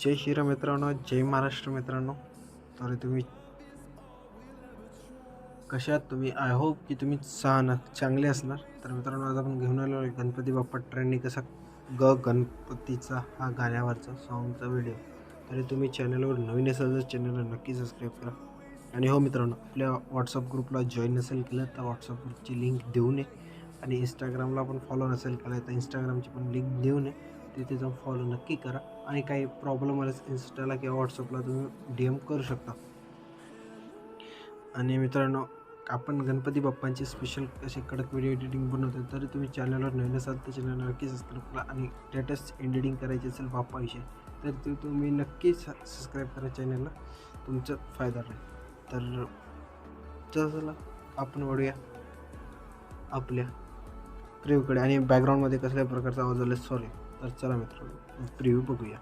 जय श्रीराम मित्रांनो जय महाराष्ट्र मित्रांनो. तर तुम्ही कशात तुम्ही? आय होप की तुम्ही छान चांगले असणार. तर मित्रांनो आज आपण घेऊन आलो आहे गणपती बाप्पा ट्रेंडनी कसा ग गणपतीचा हा गाण्यावरचा सॉन्गचा व्हिडिओ तरी तुम्ही चॅनलवर नवीन असाल तर चॅनलला नक्की सबस्क्राईब करा. आणि हो मित्रांनो आपल्या व्हॉट्सअप ग्रुपला जॉईन नसेल केलं तर व्हॉट्सअप ग्रुपची लिंक देऊ नये आणि इंस्टाग्रामला पण फॉलो नसेल केलं तर इंस्टाग्रामची पण लिंक देऊ नये तिथे जाऊन फॉलो नक्की करा आणि काही प्रॉब्लेम आल्यास इन्स्टाला किंवा व्हॉट्सअपला तुम्ही डी एम करू शकता. आणि मित्रांनो आपण गणपती बाप्पांचे स्पेशल असे कडक व्हिडिओ एडिटिंग बनवतो तरी तुम्ही चॅनलवर नवीन असाल तर चॅनल नक्की सबस्क्राईब करा आणि लेटेस्ट एडिटिंग करायची असेल बाप्पाविषयी तर ते तुम्ही नक्की सबस्क्राईब करा चॅनलला तुमचा फायदा राहील तर चला आपण वळूया आपल्या प्रिव्ह्यूकडे आणि बॅकग्राऊंडमध्ये कसल्या प्रकारचा आवाज आला सॉरी तर चला मित्रांनो प्रिव्ह्यू बघूया.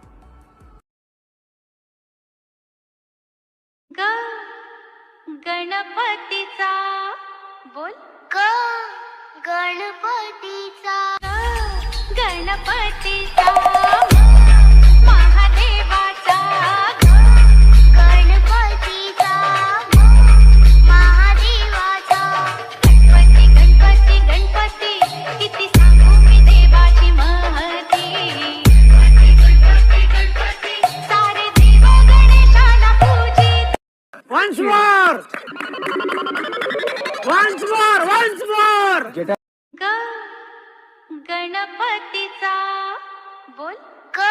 ग गणपतीचा. बोल. ग गणपतीचा. गणपतीचा. Once more! Once more! Once more! ग गणपतीचा बोल ग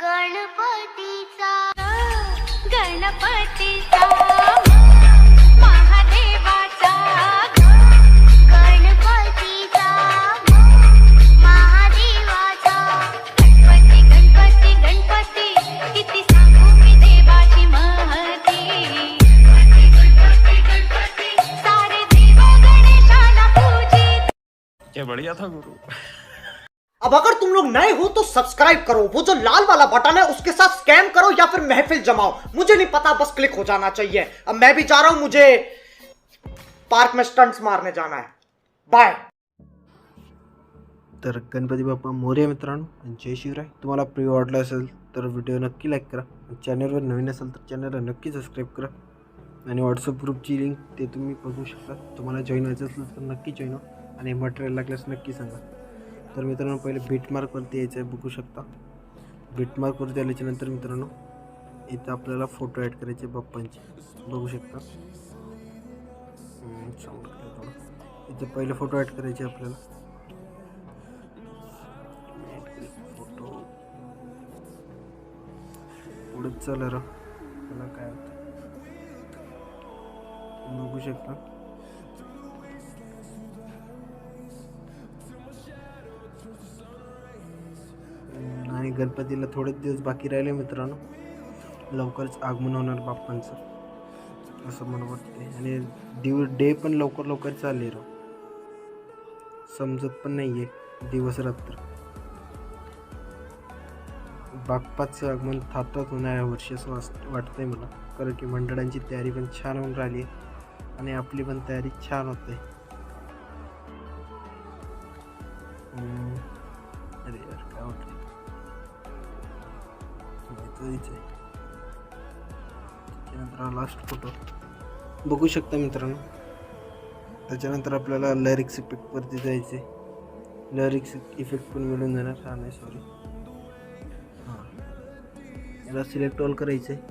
गणपतीचा गणपतीचा क्या बढ़िया था गुरु। अब अगर तुम लोग नए हो तो सब्सक्राइब करो वो जो लाल वाला बटन है उसके साथ स्कैम करो या फिर महफिल जमाओ। मुझे नहीं पता बस क्लिक हो जाना चाहिए। अब मैं भी जा रहा हूँ मुझे पार्क में स्टंट्स मारने जाना है। बाय तर गणपती बाप्पा मोर्या मित्रांनो जय शिवराय। तुम्हाला प्रिव्ह्यू आवडला असेल तर व्हिडिओ नक्की लाईक करा. चॅनलवर नवीन असेल तर चॅनलला नक्की सबस्क्राईब करा. आणि व्हॉट्सअप ग्रुपची लिंक ते तुम्ही बघू शकता. तुम्हाला जॉईन व्हायचं असेल तर नक्की जॉईन व्हा. आणि मटेरियल लागल्यास नक्की सांगा. तर मित्रांनो पहिले बीटमार्कवरती यायचं आहे बघू शकता. बीटमार्कवरती आल्याच्यानंतर मित्रांनो इथं आपल्याला फोटो ॲड करायचे बाप्पांचे. बघू शकता. इथे इथं पहिले फोटो ॲड करायचे आपल्याला. फोटो पुढे चला र. त्याला काय होतं? बघू शकता. गणपतीला थोडेच दिवस बाकी राहिले मित्रांनो. लवकरच आगमन होणार बाप्पांचं. असं मला वाटते आणि दिव डे पण लवकर लवकर चालले राव. समजत पण नाही आहे दिवस रात्र. बाप्पाचं आगमन थातात होणार या वर्षी असं वाटतंय मला. कारण की मंडळांची तयारी पण छान होऊन राहिली. आहे आणि आपली पण तयारी छान होते. अरे यार काय वाटलं त्याच्यानंतर लास्ट फोटो बघू शकता मित्रांनो. त्याच्यानंतर आपल्याला लॅरिक्स इफेक्टवरती जायचे लॅरिक्स इफेक्ट पण मिळून जाणार. हा नाही सॉरी हां. याला सिलेक्ट ऑल करायचं आहे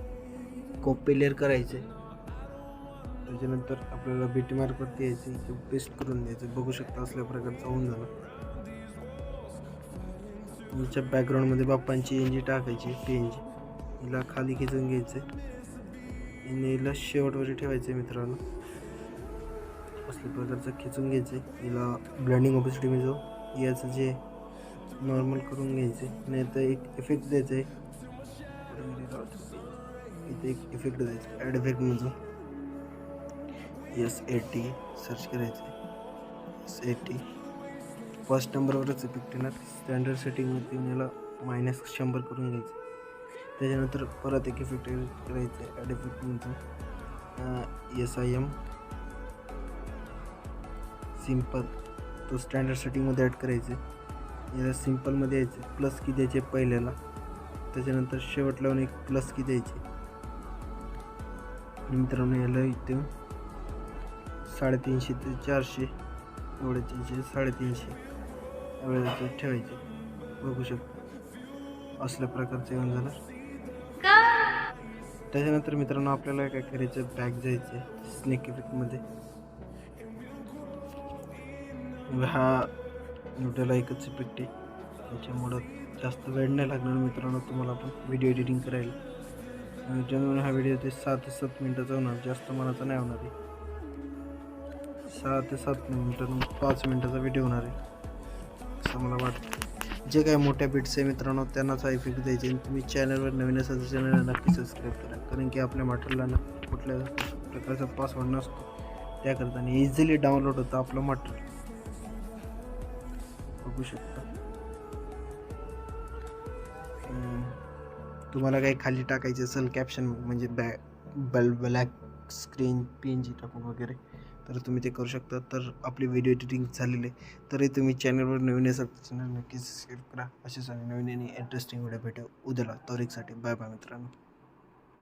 लेअर करायचं आहे त्याच्यानंतर आपल्याला बीटी मार्कवरती यायचं पेस्ट करून द्यायचं. बघू शकता असल्या प्रकारचं होऊन जाणार. याच्या बॅकग्राऊंडमध्ये बाप्पांची एनजी टाकायची टी एन हिला खाली खेचून घ्यायचं आणि हिला शेवटवरती ठेवायचं आहे मित्रांनो. असल्या प्रकारचं खेचून घ्यायचं आहे हिला ब्लँडिंग ऑपॉर्च्युनिटी जो याचं जे नॉर्मल करून घ्यायचे नाही तर एक इफेक्ट द्यायचं आहे इथे एक इफेक्ट द्यायचा ॲड इफेक्ट म्हणजे एस एटी सर्च करायचं एस एटी फर्स्ट नंबरवरच इफेक्ट येणार स्टँडर्ड सेटिंगवरती याला मायनस शंभर करून घ्यायचं. त्याच्यानंतर परत एक इफेक्ट करायचं आहे ॲड इफेक्ट म्हणतो एस आय एम सिंपल तो स्टँडर्ड सेटिंगमध्ये ॲड करायचं याला सिम्पलमध्ये यायचं प्लस की द्यायचे पहिल्याला. त्याच्यानंतर शेवट लावून एक प्लस की द्यायची मित्रांनो याला इथे साडेतीनशे ते चारशे एवढे तीनशे साडेतीनशे. एवढे ठेवायचे. बघू शकतो. असल्या प्रकारचं येऊन झालं त्याच्यानंतर मित्रांनो आपल्याला काय करायचं बॅग जायचं स्नेक इफेक्टमध्ये हा न्यूट्रला एकच इफेक्ट आहे त्याच्यामुळं जास्त वेळ नाही लागणार मित्रांनो तुम्हाला पण व्हिडिओ एडिटिंग करायला. आणि ज्यामुळे हा व्हिडिओ ते सहा ते सात मिनटाचा होणार. जास्त मनाचा नाही होणार. आहे सहा ते सात मिनटं पाच मिनटाचा व्हिडिओ होणार आहे. असं मला वाटतं. जे काही मोठ्या बिट्स आहे मित्रांनो त्यांनाच हा इफेक्ट द्यायचे आणि तुम्ही चॅनलवर नवीन असाल तर चॅनलला नक्की सबस्क्राईब करा. कारण की आपल्या मटेरियलला कुठल्या प्रकारचा पासवर्ड नसतो. त्याकरता आणि इझिली डाउनलोड होतं आपलं मटेरियल बघू शकता. तुम्हाला काही खाली टाकायचे असेल कॅप्शन म्हणजे बॅ बल black screen P N G टाकून वगैरे. तर तुम्ही ते करू शकता. तर आपली व्हिडिओ एडिटिंग झालेली आहे. तरी तुम्ही चॅनलवर नवीन असाल तर चॅनल नक्कीच सबस्क्राईब करा. असेच आणि नवीन आणि इंटरेस्टिंग व्हिडिओ भेटू उद्याला तोरिकसाठी. बाय बाय मित्रांनो.